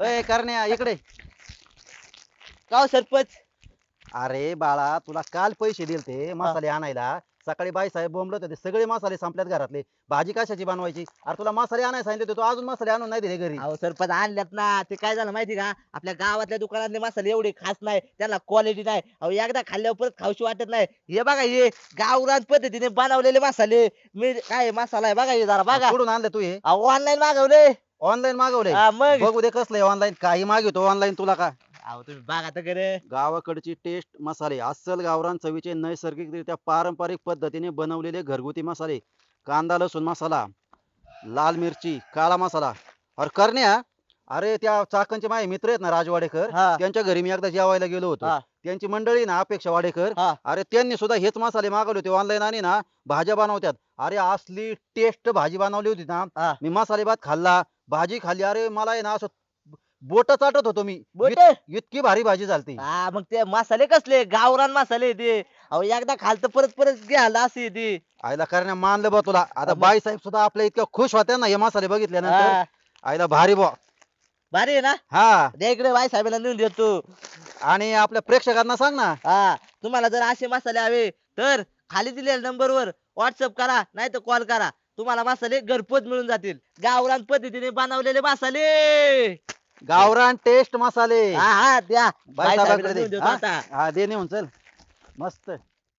ए करण्या इकडे का सरपंच अरे बाळा तुला काल पैसे दिलते मसाले आणायला. सकाळी बाई साहेब बोंबलत होते सगळे मसाले संपल्यात घरातले. भाजी कशाची बनवायची? अरे तुला मसाले आणायला सांगितले होते, तू अजून मसाले आणून नाही दिले घरी. अहो सरपंच आणल्यात ना. ते काय झालं माहिती का? आपल्या गावातल्या दुकानातले मसाले एवढे खास नाही त्यांना क्वालिटी नाही. अहो एकदा खाल्ल्यावर परत खाऊशी वाटत नाही. हे बघा हे गावरान पद्धतीने बनवलेले मसाले. मी काय मसाला आहे बघा हे जरा बघा. कुठून आणले तू हे? अहो ऑनलाईन मागवले. ऑनलाईन मागवले? हा, मग. बघू दे कसलंय ऑनलाईन काही मागवतो ऑनलाईन तुला का? अहो तुम्ही बघा तर करे गावाकडची टेस्ट मसाले अस्सल गावरान चवीचे नैसर्गिकरित्या पारंपरिक पद्धतीने बनवलेले घरगुती मसाले कांदा लसूण मसाला लाल मिरची काळा मसाला अरे करण्या अरे त्या चाकणचे माझे मित्र आहेत ना राजवाडेकर हा त्यांच्या घरी मी एकदा जेवायला गेलो होतो. त्यांची मंडळी ना अपेक्षा वाडेकर हा. अरे त्यांनी सुद्धा हेच मसाले मागवले होते ऑनलाईन आणि ना भाज्या बनवतात अरे असली टेस्ट भाजी बनवली होती हा. ना मी मसाले भात खाल्ला भाजी खाल्ली अरे मला आहे ना असं बोट चाटत होतो मी. बोट? इत- इतकी भारी भाजी झालती. हा मग ते मसाले कसले? गावरान मसाले ते. अहो एकदा खाल तर परत परत घ्यायला असे ते. आईला करण्या मानलं बा तुला. आता मग- बाई साहेब सुद्धा आपल्या इतक्या खुश होत्या ना हे मसाले बघितल्यानंतर. हा, आईला भारी बा. भारी आहे ना? हा. द्या इकडे बाई साहेबांना नेऊन देतो. आणि आपल्या प्रेक्षकांना सांग ना. हा तुम्हाला जर असे मसाले हवे तर खाली दिलेल्या नंबर वर व्हॉट्सअप करा नाही तर कॉल करा. तुम्हाला मसाले घरपोच मिळून जातील. गावरान पद्धतीने बनवलेले मसाले. गावरान टेस्ट मसाले. हा हा द्या. बाई साहेबांकडे दे. हा? हा दे नेऊन चल. मस्त.